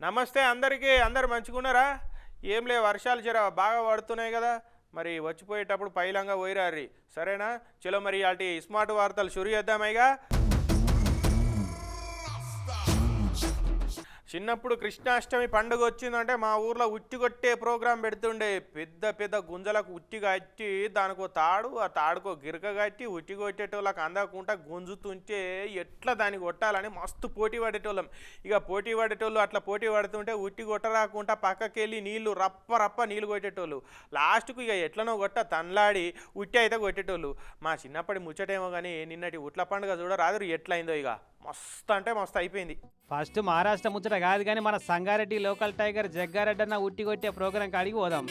నమస్తే అందరికీ అందరు మంచుకున్నారా ఏం లే వర్షాలు జర బాగా పడుతున్నాయి కదా. మరి వచ్చిపోయేటప్పుడు పైలంగా పోయిరారి సరేనా? చలో మరి అటు స్మార్ట్ వార్తలు షురు చేద్దామైగా చిన్నప్పుడు కృష్ణాష్టమి పండుగ వచ్చిందంటే మా ఊర్లో ఉట్టి కొట్టే ప్రోగ్రాం పెడుతుండే. పెద్ద పెద్ద గుంజలకు ఉట్టి కట్టి దానికో తాడు ఆ తాడుకో గిరక కట్టి ఉట్టి కొట్టేటోళ్ళకి అందకుండా గుంజుతుంటే ఎట్లా దాన్ని కొట్టాలని మస్తు పోటీ పడేటోళ్ళం. ఇక పోటీ పడేటోళ్ళు అట్లా పోటీ పడుతుంటే ఉట్టి కొట్టరాకుండా పక్కకెళ్ళి నీళ్ళు రప్ప రప్ప నీళ్ళు కొట్టేటోళ్ళు. లాస్ట్కు ఇక ఎట్లనో కొట్ట తన్లాడి ఉట్టి అయితే కొట్టేటోళ్ళు. మా చిన్నప్పటి ముచ్చటేమో కానీ నిన్నటి ఉట్ల పండుగ చూడ రాదు ఎట్లయిందో ఇక. మస్తు అంటే మస్తు అయిపోయింది. ఫస్ట్ మహారాష్ట్ర ముచ్చట కాదు కానీ మన సంగారెడ్డి లోకల్ టైగర్ జగ్గారెడ్డి అన్న ఉట్టి కొట్టే ప్రోగ్రాం కాడికి పోదాం.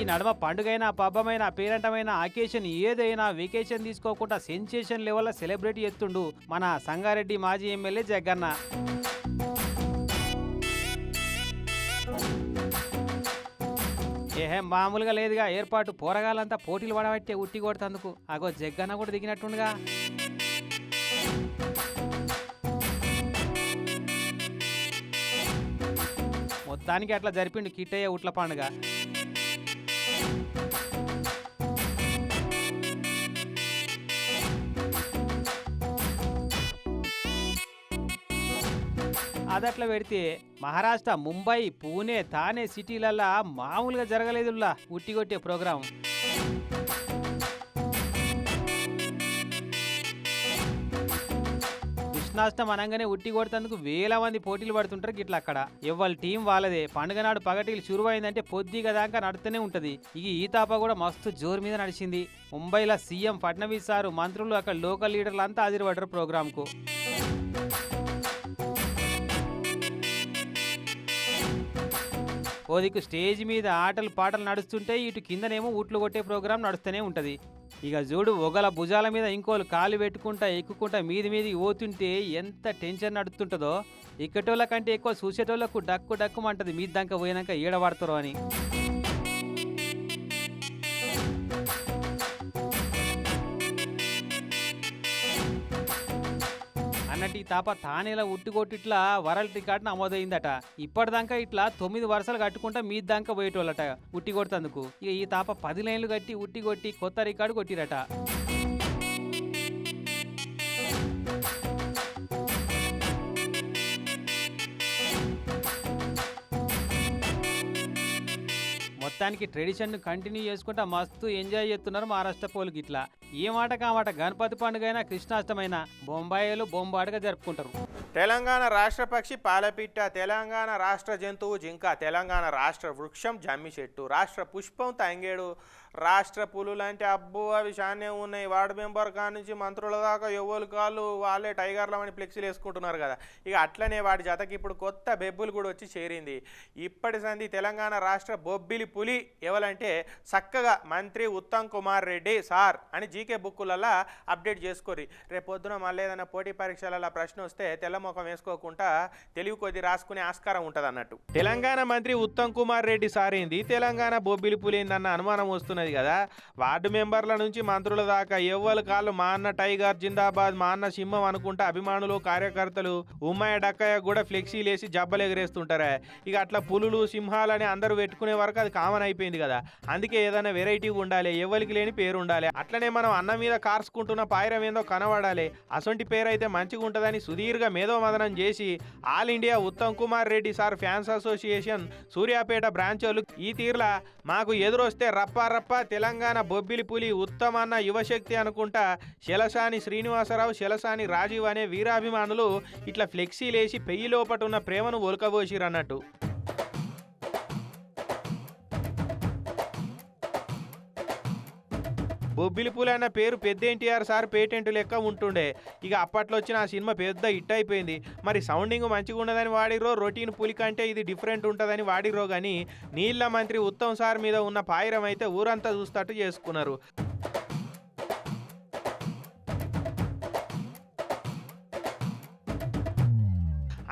ఈ నడమ పండుగైనా పబ్బమైన పేరంటమైన అకేషన్ ఏదైనా వెకేషన్ తీసుకోకుండా సెన్సేషన్ లెవెల్లో సెలబ్రేట్ చేస్తుండు మన సంగారెడ్డి మాజీ ఎమ్మెల్యే జగ్గన్న. ఏం మామూలుగా లేదుగా. ఏర్పాటు పోరగాలంతా పోటీలు పడబట్టే ఉట్టి కొడుతందుకు. అగో జగ్గన్న కూడా దిగినట్టుండగా. మొత్తానికి అట్లా జరిపిండు కిట్టయ్య ఉట్ల పండుగ. అదట్లా పెడితే మహారాష్ట్ర ముంబై పూణే తానే సిటీలల్లా మామూలుగా జరగలేదులా ఉట్టి కొట్టే ప్రోగ్రాం. కృష్ణాష్టం అనగానే ఉట్టి కొడుతందుకు వేల మంది పోటీలు పడుతుంటారు గిట్ల అక్కడ. ఎవరి టీం వాళ్ళదే. పండుగ నాడు పగటిలు చురువైందంటే పొద్దుగా దాకా నడుతూనే ఉంటది. ఇక ఈ తాప కూడా మస్తు జోరు మీద నడిచింది. ముంబైలో సీఎం ఫడ్నవీస్ సారు మంత్రులు అక్కడ లోకల్ లీడర్లు అంతా హాజరుపడ్డారు ప్రోగ్రాంకు. ఓ దిక్కు స్టేజ్ మీద ఆటలు పాటలు నడుస్తుంటే ఇటు కిందనేమో ఊట్లు కొట్టే ప్రోగ్రాం నడుస్తూనే ఉంటుంది. ఇక చూడు ఒగల భుజాల మీద ఇంకోలు కాలు పెట్టుకుంటా ఎక్కుకుంటా మీది మీది పోతుంటే ఎంత టెన్షన్ నడుస్తుంటుందో. ఇక్కటోళ్ళ కంటే ఎక్కువ చూసేటోళ్ళకు డక్కు డక్కుమంటది. మీ దాకా పోయినాక ఈడబడతారో అని. ఈ తాప? తానేలా ఉట్టుకొట్టి ఇట్లా వరల్డ్ రికార్డ్ నమోదైందట. ఇప్పటిదాకా ఇట్లా తొమ్మిది వరుసలు కట్టుకుంటా మీ దాకా పోయేటోళ్ళట ఉట్టి కొడుతందుకు. ఇక ఈ తాప పది లైన్లు కట్టి ఉట్టి కొట్టి కొత్త రికార్డు కొట్టిరట. మొత్తానికి ట్రెడిషన్ కంటిన్యూ చేసుకుంటా మస్తు ఎంజాయ్ చేస్తున్నారు మహారాష్ట్ర పోలు గిట్లా. ఏ మాట? కామాట గణపతి పండుగ అయినా కృష్ణాష్టమైనా బొంబాయిలు బొంబాటుగా జరుపుకుంటారు. తెలంగాణ రాష్ట్ర పక్షి పాలపిట్ట తెలంగాణ రాష్ట్ర జంతువు జింక తెలంగాణ రాష్ట్ర వృక్షం జమ్మి చెట్టు రాష్ట్ర పుష్పం తంగేడు రాష్ట్ర పులులంటే అబ్బో అవి చానే ఉన్నాయి. వార్డు మెంబర్ కానించి మంత్రుల దాకా ఎవరు కాళ్ళు వాళ్ళే టైగర్లమని ఫ్లెక్సీలు వేసుకుంటున్నారు కదా. ఇక అట్లనే వాటి జతకి ఇప్పుడు కొత్త బెబ్బులు కూడా వచ్చి చేరింది. ఇప్పటి సంధి తెలంగాణ రాష్ట్ర బొబ్బిలి పులి ఎవరంటే చక్కగా మంత్రి ఉత్తమ్ కుమార్ రెడ్డి సార్ అని జీకే బుక్కులలో అప్డేట్ చేసుకోరి రేపొద్దున మళ్ళీ ఏదైనా పోటీ పరీక్షలలో ప్రశ్న వస్తే తెల్లముఖం వేసుకోకుండా తెలివి కొద్ది రాసుకునే ఆస్కారం ఉంటుంది అన్నట్టు తెలంగాణ మంత్రి ఉత్తమ్ కుమార్ రెడ్డి సారింది? తెలంగాణ బొబ్బిలి పులి ఏందన్న అనుమానం వస్తున్నది. కదా? వార్డు మెంబర్ల నుంచి మంత్రుల దాకా ఎవ్వరు కాళ్ళు మా అన్న టైగర్ జిందాబాద్ మా అన్న సింహం అనుకుంటా అభిమానులు కార్యకర్తలు ఉమ్మయ్య డక్కయ్య కూడా ఫ్లెక్సీలు వేసి జబ్బలు ఎగరేస్తుంటారా. ఇక అట్లా పులులు సింహాలని అందరూ పెట్టుకునే వరకు అది కామన్ అయిపోయింది కదా. అందుకే ఏదైనా వెరైటీ ఉండాలి ఎవరికి లేని పేరు ఉండాలి. అట్లనే మనం అన్న మీద కార్చుకుంటున్న పాయిరం ఏందో కనబడాలి. అసొంటి పేరు అయితే మంచిగా ఉంటుందని సుదీర్ఘ మేధోమదనం చేసి all India Uttam Kumar Reddy sir fans association Suryapet branch వాళ్ళు ఈ తీరులా మాకు ఎదురొస్తే రప్ప తప్ప తెలంగాణ బొబ్బిలి పులి ఉత్తమన్న యువశక్తి అనుకుంటా శలసాని శ్రీనివాసరావు శలసాని రాజీవ్ అనే వీరాభిమానులు ఇట్లా ఫ్లెక్సీలేసి పెయ్యి లోపట ఉన్న ప్రేమను ఒలకబోసిరన్నట్టు. బొబ్బిలి పూలు అన్న పేరు పెద్ద ఎన్టీఆర్ సార్ పేటెంట్ లెక్క ఉంటుండే. ఇక అప్పట్లో వచ్చిన ఆ సినిమా పెద్ద హిట్ అయిపోయింది. మరి సౌండింగ్ మంచిగా ఉండదని వాడిరో రొటీన్ పులి కంటే ఇది డిఫరెంట్ ఉంటుందని వాడిరో కానీ నీళ్ళ మంత్రి ఉత్తమ్ సార్ మీద ఉన్న పాయిరం అయితే ఊరంతా చూస్తట్టు చేసుకున్నారు.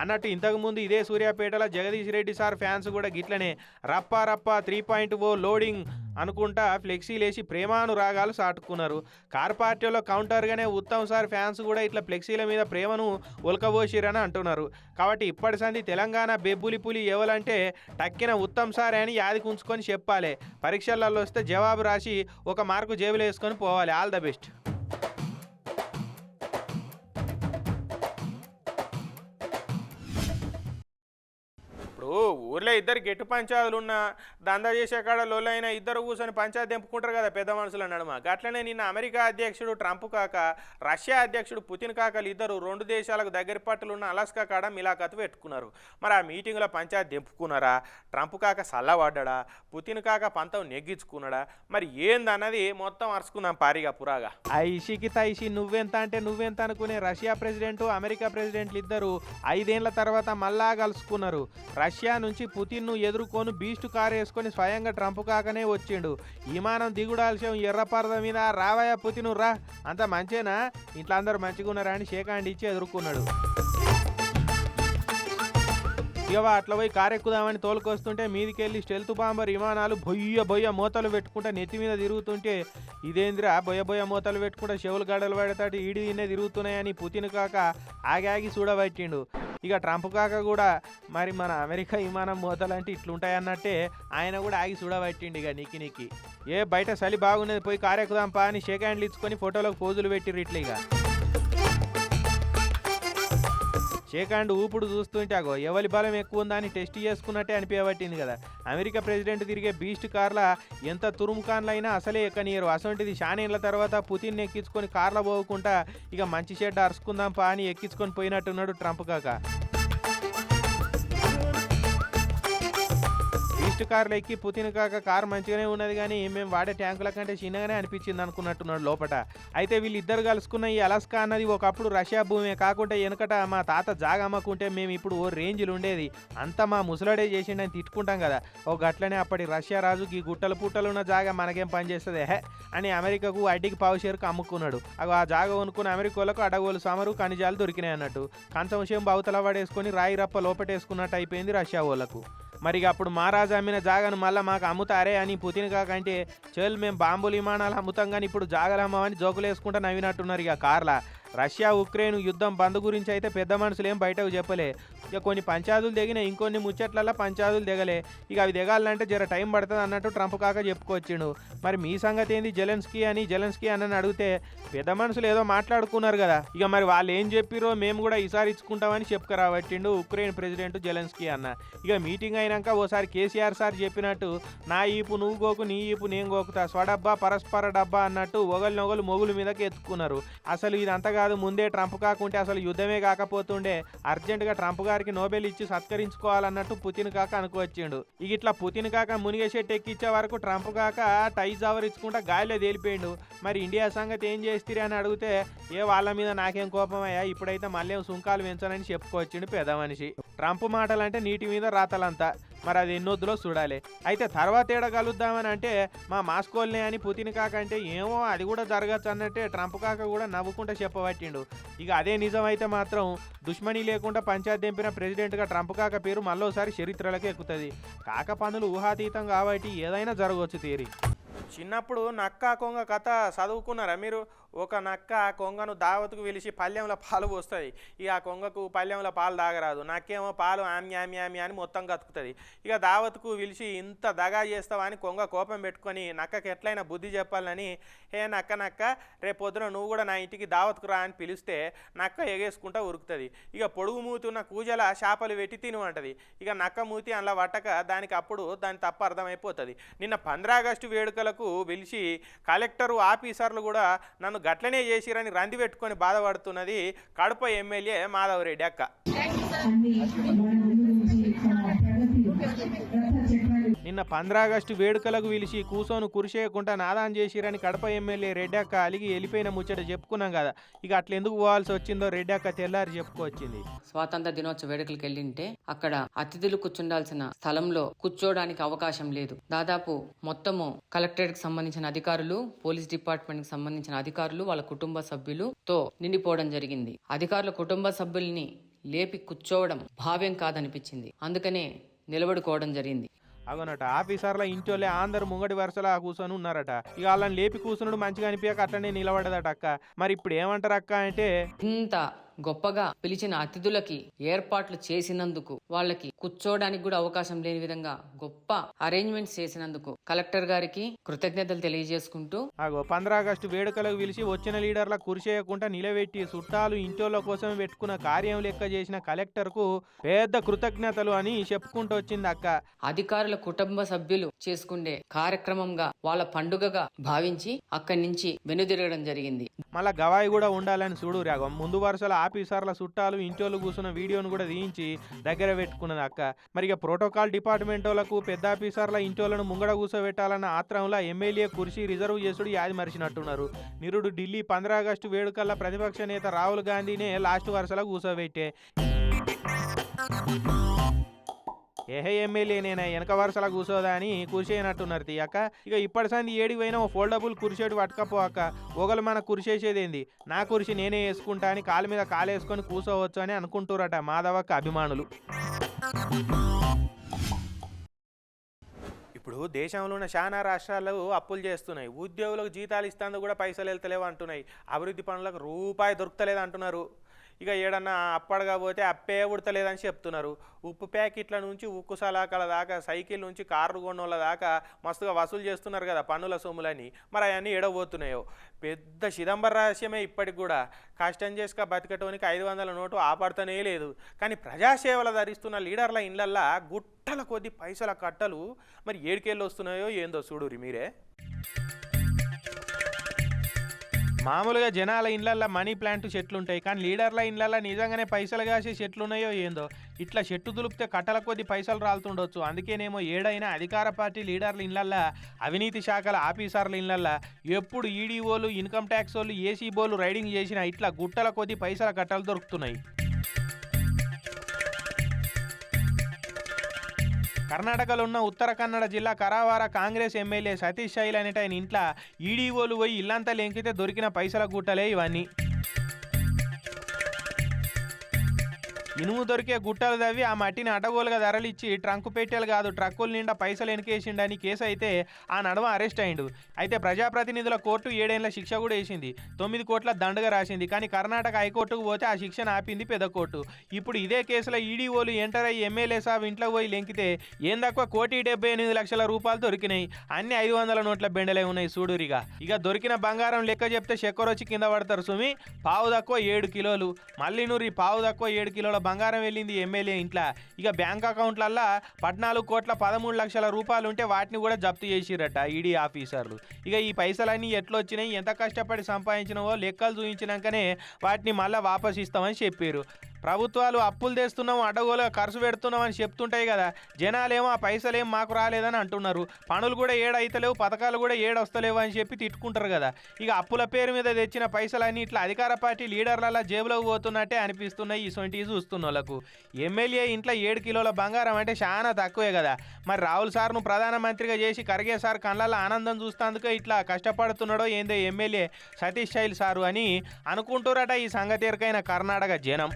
అన్నట్టు ఇంతకుముందు ఇదే సూర్యాపేటలో జగదీష్ రెడ్డి సార్ ఫ్యాన్స్ కూడా గిట్లనే రప్ప రప్ప త్రీ పాయింట్ ఓ లోడింగ్ అనుకుంటా ఫ్లెక్సీలేసి ప్రేమానురాగాలు సాటుకున్నారు. కార్ పార్టీలో కౌంటర్గానే ఉత్తమ్ సార్ ఫ్యాన్స్ కూడా ఇట్లా ఫ్లెక్సీల మీద ప్రేమను ఉలకబోసిరని అంటున్నారు. కాబట్టి ఇప్పటి సంది తెలంగాణ బెబ్బులి పులి ఎవలంటే టక్కిన ఉత్తమ్ సార్ అని యాది ఉంచుకొని చెప్పాలి. పరీక్షలలో వస్తే జవాబు రాసి ఒక మార్కు జేబులో వేసుకొని పోవాలి. All the best. ఇద్దరు గెట్టు పంచాయతీలు ఉన్న దందా చేసే కాడ లొల్లైన ఇద్దరు కూర్చొని పంచాయతీ దింపుకుంటారు కదా పెద్ద మనుషులు నడుమ. గట్లనే నిన్న అమెరికా అధ్యక్షుడు ట్రంప్ కాక రష్యా అధ్యక్షుడు పుతిన్ కాకలు ఇద్దరు రెండు దేశాలకు దగ్గర పట్టులు ఉన్న అలాస్కా కాడ మిలాఖతు పెట్టుకున్నారు. మరి ఆ మీటింగ్లో పంచాయతీ దింపుకున్నారా ట్రంప్ కాక సల్లబడ్డా పుతిన్ కాక పంతం నెగ్గించుకున్నాడా? మరి ఏందన్నది మొత్తం అరుచుకుందాం పారిగా పురాగా. ఐషికి తైషి నువ్వెంత అంటే నువ్వెంత అనుకునే రష్యా ప్రెసిడెంట్ అమెరికా ప్రెసిడెంట్లు ఇద్దరు ఐదేళ్ళ తర్వాత మళ్ళా కలుసుకున్నారు. రష్యా నుంచి పుతిన్ను ఎదుర్కొని బీస్ట్ కారు వేసుకొని స్వయంగా ట్రంప్ కాకనే వచ్చిండు. విమానం దిగుడాల్సిన ఎర్రపరద మీద రావయ్య పుతిను రా. అంత మంచేనా? ఇంట్లో అందరూ మంచిగా ఉన్నారా అని షేకాండ్ ఇచ్చి ఎదుర్కొన్నాడు. ఇక అట్లా పోయి కారు ఎక్కుదామని తోలుకొస్తుంటే మీదికెళ్ళి స్టెల్త్ బాంబర్ విమానాలు బొయ్య బొయ్య మూతలు పెట్టుకుంటా నెత్తి మీద తిరుగుతుంటే ఇదేంద్రా బొయ్య బొయ్య మూతలు పెట్టుకుంటా చెవులు గడలు పడతాడు ఈడి తిన్నే తిరుగుతున్నాయని పుతిన్ కాక ఆగి ఆగి చూడబట్టిండు. ఇక ట్రంప్ కాక కూడా మరి మన అమెరికా విమానం మూతలు అంటే ఇట్లుంటాయన్నట్టే ఆయన కూడా ఆగి చూడబట్టిండు ఇక నిక్కి నిక్కి. ఏ బయట చలి బాగున్నది పోయి కారు ఎక్కుదాంపా అని షేక్ హ్యాండ్లు ఇచ్చుకొని ఫోటోలకు పోజులు పెట్టిర్రు ఇట్లా ఇక షేక్ ఊపుడు చూస్తుంటే అగో ఎవరి బలం ఎక్కువ ఉందా అని టెస్ట్ చేసుకున్నట్టే అనిపించబట్టింది కదా. అమెరికా ప్రెసిడెంట్ తిరిగే బీస్ట్ కార్ల ఎంత తురుముకాన్లైనా అసలే ఎక్కనియరు అసొంటిది షానేళ్ళ తర్వాత పుతిన్ ఎక్కించుకొని కార్ల పోకుండా ఇక మంచి షెడ్ అరుచుకుందాం పా అని ఎక్కించుకొని పోయినట్టున్నాడు ట్రంప్ కాక. బీస్ట్ కార్లు ఎక్కి పుతిన్ కాక కారు మంచిగానే ఉన్నది కానీ మేము వాడే ట్యాంకుల కంటే చిన్నగానే అనిపించింది అనుకున్నట్టున్నాడు లోపట. అయితే వీళ్ళిద్దరు కలుసుకున్న ఈ అలస్కా అన్నది ఒకప్పుడు రష్యా భూమే కాకుండా వెనుకట మా తాత జాగమ్మకుంటే మేము ఇప్పుడు ఓ రేంజ్లు ఉండేది. అంతా మా ముసలాడే చేసిండని తిట్టుకుంటాం కదా. ఓ గట్లనే అప్పటి రష్యా రాజుకి గుట్టలు పుట్టలు ఉన్న జాగా మనకేం పని చేస్తుంది? హే! అని అమెరికాకు అడ్డికి పావుషేరుకు అమ్ముకున్నాడు. అగో ఆ జాగా కొనుక్కుని అమెరికాలకు అడగోలు సమరు ఖనిజాలు దొరికినాయి అన్నట్టు. కంచం విషయం బావుతల పడేసుకొని రాయి రప్ప లోపటేసుకున్నట్టు అయిపోయింది రష్యా వాళ్ళకు. మరి అప్పుడు మహారాజు అమ్మిన జాగను మళ్ళీ మాకు అమ్ముతారే అని పుతిన్ కాకంటే చెల్ మేము బాంబులు విమానాలు అమ్ముతాం కానీ ఇప్పుడు జాగలు అమ్మవని జోకులు వేసుకుంటా నవ్వినట్టున్నారు ఇక కార్ల. రష్యా ఉక్రెయిన్ యుద్ధం బంద్ గురించి అయితే పెద్ద మనుషులు ఏం బయటకు చెప్పలే. ఇక కొన్ని పంచాదులు దిగిన ఇంకొన్ని ముచ్చట్లలో పంచాదులు దిగలే ఇక అవి దిగాలంటే జర టైం పడుతుంది అన్నట్టు ట్రంప్ కాక చెప్పుకొచ్చిండు. మరి మీ సంగతి ఏంది జెలెన్స్కీ అని జెలెన్స్కీ అని అడిగితే పెద్ద మనుషులు ఏదో మాట్లాడుకున్నారు కదా. ఇక మరి వాళ్ళు ఏం చెప్పిరో మేము కూడా ఈసారి ఇచ్చుకుంటామని చెప్పుకురాబట్టిండు ఉక్రెయిన్ ప్రెసిడెంట్ జెలెన్స్కీ అన్న. ఇక మీటింగ్ అయినాక ఓసారి కేసీఆర్ సార్ చెప్పినట్టు నా ఈపు నువ్వు గోకు నీ ఈపు నేను గోకుతా స్వడబ్బా పరస్పర డబ్బా అన్నట్టు ఒకరినొకరు మొగుల మీదకి ఎత్తుకున్నారు అసలు ఇదంతా కాదు ముందే ట్రంప్ కాకుంటే అసలు యుద్ధమే కాకపోతుండే. అర్జెంటుగా ట్రంప్ గారికి నోబెల్ ఇచ్చి సత్కరించుకోవాలన్నట్టు పుతిన్ కాక అనుకొచ్చిండు ఇక ఇట్లా పుతిన్ కాక మునిగే ఎక్కిచ్చే వరకు ట్రంప్ కాక టై జవరించుకుంటా గాలిలో తేలిపోయిండు. మరి ఇండియా సంగతి ఏం చేస్తారు అని అడిగితే ఏ వాళ్ళ మీద నాకేం కోపమయ్యా ఇప్పుడైతే మళ్ళీ సుంకాలు పెంచనని చెప్పుకొచ్చిండు పెద్ద మనిషి. ట్రంప్ మాటలంటే నీటి మీద రాతలంతా. మరి అది ఎన్నొద్దులో చూడాలి. అయితే తర్వాత ఏడ కలుద్దామని అంటే మా మాస్కోల్నే అని పుతిన్ కాక అంటే ఏమో అది కూడా జరగచ్చు అన్నట్టే ట్రంప్ కాక కూడా నవ్వుకుంటూ చెప్పబట్టిండు. ఇక అదే నిజం అయితే మాత్రం దుష్మణి లేకుండా పంచాయత్ దింపిన ప్రెసిడెంట్గా ట్రంప్ కాక పేరు మళ్ళోసారి చరిత్రలకు ఎక్కుతుంది. కాక పనులు ఊహాతీతం కాబట్టి ఏదైనా జరగవచ్చు తీరి. చిన్నప్పుడు నక్క కొంగ కథ చదువుకున్నారా మీరు? ఒక నక్క ఆ కొంగను దావత్కు పిలిచి పల్లెంలో పాలు పోస్తుంది. ఇక ఆ కొంగకు పల్లెంలో పాలు తాగరాదు. నక్కేమో పాలు ఆమ్య ఆమ్య ఆమ్య అని మొత్తం కతుకుతుంది ఇక దావత్కు పిలిచి ఇంత దగా చేస్తావా అని కొంగ కోపం పెట్టుకొని నక్కకి ఎట్లయినా బుద్ధి చెప్పాలని హే నక్క నక్క రేపు పొద్దున నువ్వు కూడా నా ఇంటికి దావత్కు రా అని పిలిస్తే నక్క ఎగేసుకుంటా ఉరుకుతుంది. ఇక పొడుగు మూతున్న కూజల చేపలు పెట్టి తినమంటది ఇక నక్క మూతి అందులో పట్టక దానికి అప్పుడు దాని తప్ప అర్థమైపోతుంది. నిన్న పంద్రాగస్టు వేడుకలకు పిలిచి కలెక్టరు ఆఫీసర్లు కూడా నన్ను గట్లనే చేసిరని రంది పెట్టుకొని బాధపడుతున్నది కడప ఎమ్మెల్యే మాధవరెడ్డి అక్క. నిన్న పంద్రాగస్టు వేడుకలకు పిలిచి కూసోను కురిసేయకుండా నాదాం చేసిరని కడప ఎమ్మెల్యే రెడ్డక్క అలిగి వెళ్ళిపోయిన ముచ్చట చెప్పుకున్నాం కదా. ఇక అట్లా ఎందుకు పోవాల్సి వచ్చిందో రెడ్డక్క తెల్లారి చెప్పుకొచ్చింది. స్వాతంత్ర దినోత్సవ వేడుకలకు వెళ్ళింటే అక్కడ అతిథులు కూర్చుండాల్సిన స్థలంలో కూర్చోడానికి అవకాశం లేదు. దాదాపు మొత్తము కలెక్టరేట్కి సంబంధించిన అధికారులు పోలీస్ డిపార్ట్మెంట్కి సంబంధించిన అధికారులు వాళ్ళ కుటుంబ సభ్యులుతో నిండిపోవడం జరిగింది. అధికారుల కుటుంబ సభ్యుల్ని లేపి కూర్చోవడం భావ్యం కాదనిపించింది. అందుకనే నిలబడుకోవడం జరిగింది. అగోనట ఆఫీసర్ల ఇంటోళ్ళే అందరు ముంగడి వరుసలో కూర్చొని ఉన్నారట. ఇక వాళ్ళని లేపి కూర్చున్నాడు మంచిగా అనిపించక అట్లనే నిలబడదట అక్క. మరి ఇప్పుడు ఏమంటారు అక్క అంటే? ఇంత గొప్పగా పిలిచిన అతిథులకి ఏర్పాట్లు చేసినందుకు వాళ్ళకి కూర్చోవడానికి కూడా అవకాశం లేని విధంగా గొప్ప అరేంజ్మెంట్స్ చేసినందుకు కలెక్టర్ గారికి కృతజ్ఞతలు తెలియజేసుకుంటూ అగో పంద్రా ఆగస్టు వేడుకలకు పిలిచి వచ్చిన లీడర్ల కురిసేయకుండా నిలబెట్టి చుట్టాలు ఇంటోళ్ళ కోసం పెట్టుకున్న కార్యం లెక్క చేసిన కలెక్టర్కు పెద్ద కృతజ్ఞతలు అని చెప్పుకుంటూ వచ్చింది అక్క. అధికారుల కుటుంబ సభ్యులు చేసుకునే కార్యక్రమంగా వాళ్ళ పండుగగా భావించి అక్కడి నుంచి వెనుదిరగడం జరిగింది. మళ్ళా గవాయి కూడా ఉండాలని చూడు రాగం ముందు వరుసల ఆఫీసర్ల చుట్టాలు ఇంటోళ్ళు కూర్చున్న వీడియోను కూడా తీయించి దగ్గర పెట్టుకున్నది అక్క. మరి ఇక ప్రోటోకాల్ డిపార్ట్మెంట్ వాళ్ళకు పెద్ద ఆఫీసర్ల ఇంటోళ్ళను ముంగడ కూర్చోబెట్టాలన్న ఆత్రంలో ఎమ్మెల్యే కుర్చీ రిజర్వ్ చేసుడు యాది మరిచినట్టున్నారు. నిరుడు ఢిల్లీ పంద్ర ఆగస్టు వేడుకల్లో ప్రతిపక్ష నేత రాహుల్ గాంధీనే లాస్ట్ వరుసలో కూర్చోబెట్టే. ఏహే ఎమ్మెల్యే నేనే వెనక వరుసలా కూర్చోదా అని కురిసేయనట్టున్నారు తీయక ఇక ఇప్పటి సంది ఏడికి పోయినా ఓ ఫోల్డబుల్ కురిసేడు పట్టుకపోక ఒకళ్ళు మన కురిసేసేదేంది నా కురిసి నేనే వేసుకుంటా అని కాలు మీద కాలేసుకొని కూర్చోవచ్చు అని అనుకుంటురట మాధవక్క అభిమానులు. ఇప్పుడు దేశంలో ఉన్న చాలా రాష్ట్రాలు అప్పులు చేస్తున్నాయి. ఉద్యోగులకు జీతాలు ఇస్తాందుకు కూడా పైసలు వెళ్తలేవు అంటున్నాయి. అభివృద్ధి పనులకు రూపాయి దొరుకుతలేదు అంటున్నారు. ఇక ఏడన్నా అప్పడగా పోతే అప్పే ఉడతలేదని చెప్తున్నారు. ఉప్పు ప్యాకెట్ల నుంచి ఉక్కు సలాకాల దాకా సైకిల్ నుంచి కార్లు కొన్నోళ్ళ దాకా మస్తుగా వసూలు చేస్తున్నారు కదా పన్నుల సొమ్ములని. మరి అవన్నీ ఎడబోతున్నాయో పెద్ద చిదంబర రహస్యమే ఇప్పటికి కూడా. కష్టం చేసుక బతికటోనికి ఐదు వందల నోటు ఆపడతనే లేదు. కానీ ప్రజాసేవలు ధరిస్తున్న లీడర్ల ఇండ్లల్లా గుట్టల కొద్ది పైసల కట్టలు మరి ఏడికెళ్ళి వస్తున్నాయో ఏందో చూడురి మీరే. మామూలుగా జనాల ఇండ్లల్లో మనీ ప్లాంట్ చెట్లు ఉంటాయి కానీ లీడర్ల ఇండ్లల్లో నిజంగానే పైసలు కాసే చెట్లు ఉన్నాయో ఏందో. ఇట్లా చెట్టు దులిపితే కట్టల కొద్ది పైసలు రాలుతుండొచ్చు. అందుకేనేమో ఏడైనా అధికార పార్టీ లీడర్ల ఇండ్లల్లో అవినీతి శాఖల ఆఫీసర్ల ఇండ్లల్లో ఎప్పుడు ఈడీఓలు ఇన్కమ్ ట్యాక్స్ వాళ్ళు ఏసీ బోలు రైడింగ్ చేసినా ఇట్లా గుట్టల కొద్ది పైసల కట్టలు దొరుకుతున్నాయి. కర్ణాటకలో ఉన్న ఉత్తర కన్నడ జిల్లా కరావార కాంగ్రెస్ ఎమ్మెల్యే సతీష్ శైల్ అనేట ఆయన ఇంట్లో ఈడీఓలు పోయి ఇల్లంతా లెంకితే దొరికిన పైసల గుట్టలే ఇవన్నీ. ఇనుము దొరికే గుట్టలు తవ్వి ఆ మట్టిని అడ్డగోలుగా ధరలిచ్చి ట్రంకు పెట్టెలు కాదు ట్రక్కుల నిండా పైసలు వెనకేసిండని కేసు అయితే ఆ నడమ అరెస్ట్ అయిండు. అయితే ప్రజాప్రతినిధుల కోర్టు ఏడేళ్ళ శిక్ష కూడా వేసింది. తొమ్మిది కోట్ల దండగా రాసింది. కానీ కర్ణాటక హైకోర్టుకు పోతే ఆ శిక్షను ఆపింది పెద్ద కోర్టు. ఇప్పుడు ఇదే కేసులో ఈడీఓలు ఎంటర్ అయ్యి ఎమ్మెల్యే సాబ్ ఇంట్లో పోయి లెంకితే ఏం తక్కువ కోటి డెబ్బై ఎనిమిది లక్షల రూపాయలు దొరికినాయి. అన్ని ఐదు వందల నోట్ల బెండలే ఉన్నాయి చూడురిగా ఇక దొరికిన బంగారం లెక్క చెప్తే చెక్కరొచ్చి కింద పడతారు సుమి. పావు తక్కువ ఏడు కిలోలు. మళ్ళీ నూరి పావు తక్కువ ఏడు కిలోల బంగారం వెళ్ళింది ఎమ్మెల్యే ఇంట్లో. ఇక బ్యాంక్ అకౌంట్లల్లో పద్నాలుగు కోట్ల పదమూడు లక్షల రూపాయలు ఉంటే వాటిని కూడా జప్తు చేసిరట ఈడీ ఆఫీసర్లు. ఇక ఈ పైసలన్నీ ఎట్లొచ్చినాయి ఎంత కష్టపడి సంపాదించినవో లెక్కలు చూపించినాకనే వాటిని మళ్ళీ వాపసు ఇస్తామని చెప్పారు ప్రభుత్వాలు అప్పులు తెస్తున్నాం అడ్డగోలుగా ఖర్చు పెడుతున్నాం అని చెప్తుంటాయి కదా. జనాలేమో ఆ పైసలేం మాకు రాలేదని అంటున్నారు. పనులు కూడా ఏడైతలేవు పథకాలు కూడా ఏడొస్తలేవు అని చెప్పి తిట్టుకుంటారు కదా. ఇక అప్పుల పేరు మీద తెచ్చిన పైసలన్నీ ఇట్లా అధికార పార్టీ లీడర్లలా జేబులోకి పోతున్నట్టే అనిపిస్తున్నాయి ఇసొంటివి చూస్తున్న వాళ్ళకు ఎమ్మెల్యే ఇంట్లో ఏడు కిలోల బంగారం అంటే చాలా తక్కువే కదా. మరి రాహుల్ సార్ను ప్రధానమంత్రిగా చేసి కరిగే సార్ కళ్ళల్లో ఆనందం చూస్తేందుకే ఇట్లా కష్టపడుతున్నాడో ఏందో ఎమ్మెల్యే సతీష్ శైల్ సారు అని అనుకుంటారట ఈ సంగతి ఎరకైన కర్ణాటక జనం.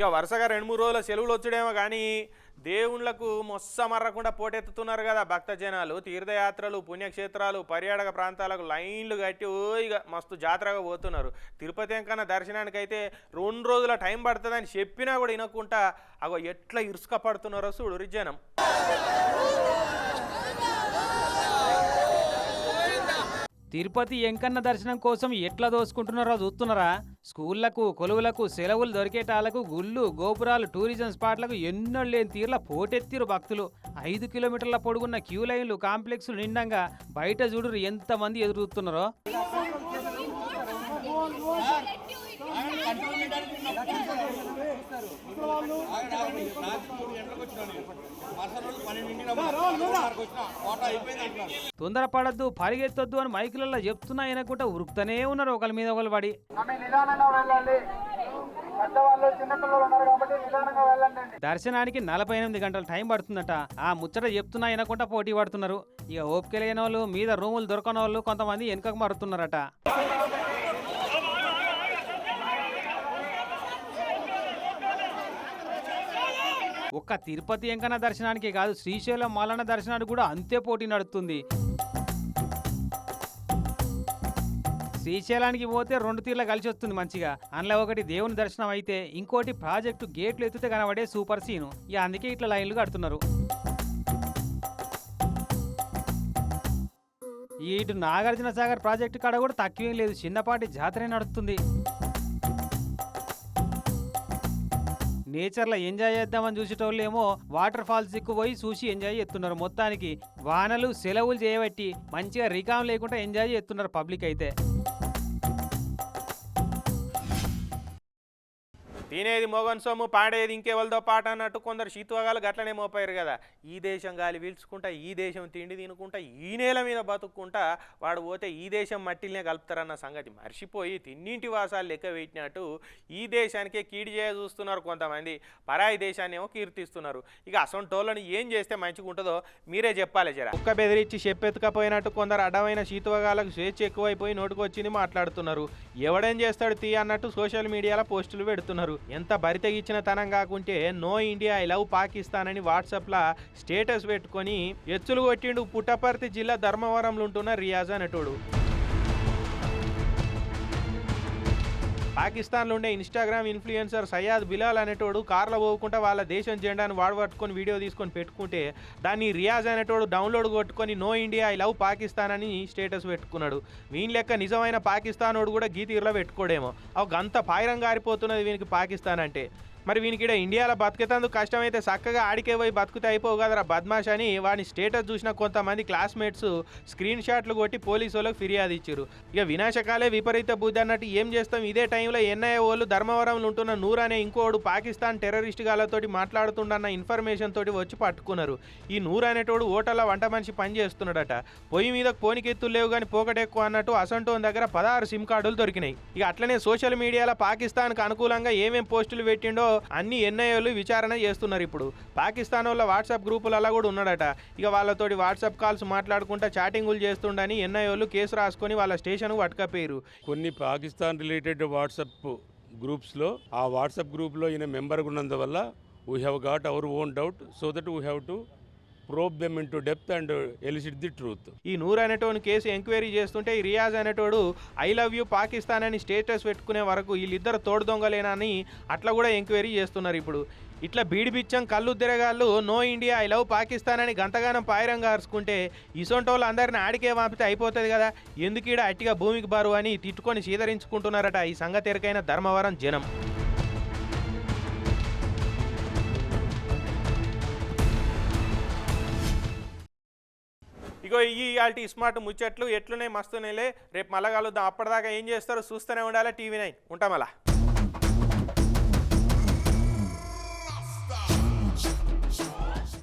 ఇక వరుసగా రెండు మూడు రోజుల సెలవులు వచ్చడేమో కానీ దేవుళ్ళకు మొస్స మర్రకుండా పోటెత్తుతున్నారు కదా భక్త జనాలు. తీర్థయాత్రలు పుణ్యక్షేత్రాలు పర్యాటక ప్రాంతాలకు లైన్లు కట్టి ఓ ఇక మస్తు జాతరగా పోతున్నారు. తిరుపతి ఎంకన్నా దర్శనానికి అయితే రెండు రోజుల టైం పడుతుందని చెప్పినా కూడా వినకుండా అగో ఎట్లా ఇరుసుక పడుతున్నారో చూడు జనం తిరుపతి ఎంకన్న దర్శనం కోసం ఎట్లా దోసుకుంటున్నారో చూస్తున్నారా? స్కూళ్ళకు కొలువులకు సెలవులు దొరికేటాలకు గుళ్ళు గోపురాలు టూరిజం స్పాట్లకు ఎన్నో లేని తీర్ల పోటెత్తిరు భక్తులు. ఐదు కిలోమీటర్ల పొడుగున్న క్యూ లైన్లు కాంప్లెక్స్లు నిండంగా బయట చూడురు ఎంతమంది ఎదురు చూస్తున్నారో తొందరపడద్దు పరిగెత్తొద్దు అని మైకులలో చెప్తున్నా వినకుండా ఉరుకుతూనే ఉన్నారు ఒకరి మీద ఒకరు పడి. ఆమె నిదానంగా వెళ్ళాలి పెద్దవాళ్ళు చిన్నపిల్లలు ఉన్నారు కాబట్టి నిదానంగా వెళ్ళండి. దర్శనానికి నలభై ఎనిమిది గంటల టైం పడుతుందట. ఆ ముచ్చట చెప్తున్నా వినకుండా పోటీ పడుతున్నారు. ఇక ఓపిక లేని వాళ్ళు మీద రూములు దొరకని వాళ్ళు కొంతమంది వెనుకకు మారుతున్నారట. ఒక్క తిరుపతి వెంకన్న దర్శనానికే కాదు శ్రీశైలం మల్లన్న దర్శనానికి కూడా అంతే పోటీ నడుస్తుంది. శ్రీశైలానికి పోతే రెండు తీర్ల కలిసి వస్తుంది మంచిగా. అందులో ఒకటి దేవుని దర్శనం అయితే ఇంకోటి ప్రాజెక్టు గేట్లు ఎత్తితే కనబడే సూపర్ సీను. ఇక అందుకే ఇట్లా లైన్లు కడుతున్నారు. ఇటు నాగార్జున సాగర్ ప్రాజెక్టు కాడ కూడా తక్కువేం లేదు. చిన్నపాటి జాతరే నడుస్తుంది. నేచర్లో ఎంజాయ్ చేద్దామని చూసేటోళ్ళు ఏమో వాటర్ ఫాల్స్ దిక్కు పోయి చూసి ఎంజాయ్ చేస్తున్నారు. మొత్తానికి వానలు సెలవులు చేయబట్టి మంచిగా రికామ్ లేకుండా ఎంజాయ్ చేస్తున్నారు పబ్లిక్ అయితే. తినేది మొగన్ సొమ్ము పాడేది ఇంకెవరితో పాట అన్నట్టు కొందరు శీతవగాలు గట్లనే మోపారు కదా. ఈ దేశం గాలి పీల్చుకుంటా ఈ దేశం తిండి తినుకుంటా ఈ నేల మీద బతుక్కుంటా వాడు పోతే ఈ దేశం మట్టిల్నే కలుపుతారన్న సంగతి మర్చిపోయి తిన్నింటి వాసాలు లెక్క పెట్టినట్టు ఈ దేశానికే కీడి చేయ చూస్తున్నారు కొంతమంది. పరాయి దేశాన్ని ఏమో కీర్తిస్తున్నారు. ఇక అసొంటోళ్ళని ఏం చేస్తే మంచిగా ఉంటుందో మీరే చెప్పాలి జర. కుక్క బెదిరించి చెప్పెత్తుకపోయినట్టు కొందరు అడ్డమైన శీతవగాలకు స్వేచ్ఛ ఎక్కువైపోయి నోటుకొచ్చింది మాట్లాడుతున్నారు. ఎవడేం చేస్తాడు తీ అన్నట్టు సోషల్ మీడియాలో పోస్టులు పెడుతున్నారు. ఎంత బరితెగిచ్చిన తనం కాకుంటే no India I love Pakistan అని వాట్సాప్లో స్టేటస్ పెట్టుకొని ఎచ్చులు కొట్టిండు పుట్టపర్తి జిల్లా ధర్మవరంలో ఉంటున్న రియాజ్ అనేటోడు. పాకిస్తాన్లో ఉండే ఇన్స్టాగ్రామ్ ఇన్ఫ్లుయెన్సర్ సయ్యాద్ బిలాల్ అనేటోడు కార్లో పోకుండా వాళ్ళ దేశం జెండాను వాడు పట్టుకొని వీడియో తీసుకొని పెట్టుకుంటే దాన్ని రియాజ్ అనేటోడు డౌన్లోడ్ కొట్టుకొని no India I love Pakistan అని స్టేటస్ పెట్టుకున్నాడు. వీని లెక్క నిజమైన పాకిస్తానోడు కూడా గీతీర్లో పెట్టుకోడేమో. అవి గంత పాయిరం గారిపోతున్నది వీనికి పాకిస్తాన్ అంటే. మరి వీనికి ఇండియాలో బతికేతందుకు కష్టమైతే చక్కగా ఆడికే పోయి బతుకుతే అయిపోవు కదరా బద్మాష్ అని వాడి స్టేటస్ చూసిన కొంతమంది క్లాస్మేట్స్ స్క్రీన్ షాట్లు కొట్టి పోలీసు వాళ్ళకి ఫిర్యాదు ఇచ్చారు. ఇక వినాశకాలే విపరీత బుద్ధి అన్నట్టు ఏం చేస్తాం? ఇదే టైంలో ఎన్ఐఏ వాళ్ళు ధర్మవరంలో ఉంటున్న నూర్ అనే ఇంకోడు పాకిస్తాన్ టెర్రరిస్ట్ గాలతోటి మాట్లాడుతుండన్న ఇన్ఫర్మేషన్ తోటి వచ్చి పట్టుకున్నారు. ఈ నూర్ అనేటోడు ఓటర్ల వంట మనిషి పని చేస్తున్నాడట. పొయ్యి మీద పోనికెత్తులు లేవు కానీ పోకటెక్కువ అన్నట్టు అసంటోన్ దగ్గర పదహారు సిమ్ కార్డులు దొరికినాయి. ఇక అట్లనే సోషల్ మీడియాలో పాకిస్తాన్కి అనుకూలంగా ఏమేం పోస్టులు పెట్టిండో అన్ని ఎన్ఐఏలు విచారణ చేస్తున్నారు ఇప్పుడు. పాకిస్తాన్ వాళ్ళ వాట్సాప్ గ్రూపులలో కూడా ఉన్నాడట. ఇక వాళ్ళతోటి వాట్సాప్ కాల్స్ మాట్లాడుకుంటా చాటింగులు చేస్తుండని ఎన్ఐఏలు కేసు రాసుకొని వాళ్ళ స్టేషన్ పట్టుకపోయారు కొన్ని పాకిస్తాన్ రిలేటెడ్ వాట్సాప్ గ్రూప్స్లో ఆ వాట్సాప్ గ్రూప్లో ఈయన మెంబర్గా ఉన్నందువల్ల we have got our own doubt so that we have to probe them in to depth and elicit the truth ఈ నూర్ అనేటోని కేసు ఎంక్వైరీ చేస్తుంటే ఈ రియాజ్ అనేటోడు ఐ లవ్ యూ పాకిస్తాన్ అని స్టేటస్ పెట్టుకునే వరకు వీళ్ళిద్దరు తోడు దొంగలేనని అట్లా కూడా ఎంక్వైరీ చేస్తున్నారు ఇప్పుడు. ఇట్లా బీడిబిచ్చం కళ్ళు తిరగాళ్ళు no India I love Pakistan అని గంతగానం పాయిరంగా అరుచుకుంటే ఇసొంటోళ్ళు అందరిని ఆడికే పంపితే అయిపోతుంది కదా. ఎందుకు ఈడ అట్టిగా భూమికి బరువు అని తిట్టుకొని సీదరించుకుంటున్నారట ఈ సంగతి ఎరకైన ధర్మవరం జనం. ఇగో ఈ ఇవాళ స్మార్ట్ ముచ్చట్లు ఎట్లున్నాయి మస్తున్నాయిలే. రేపు మళ్ళా కలుద్దాం. అప్పటిదాకా ఏం చేస్తారో చూస్తూనే ఉండాలి. TV nine. ఉంటాం అలా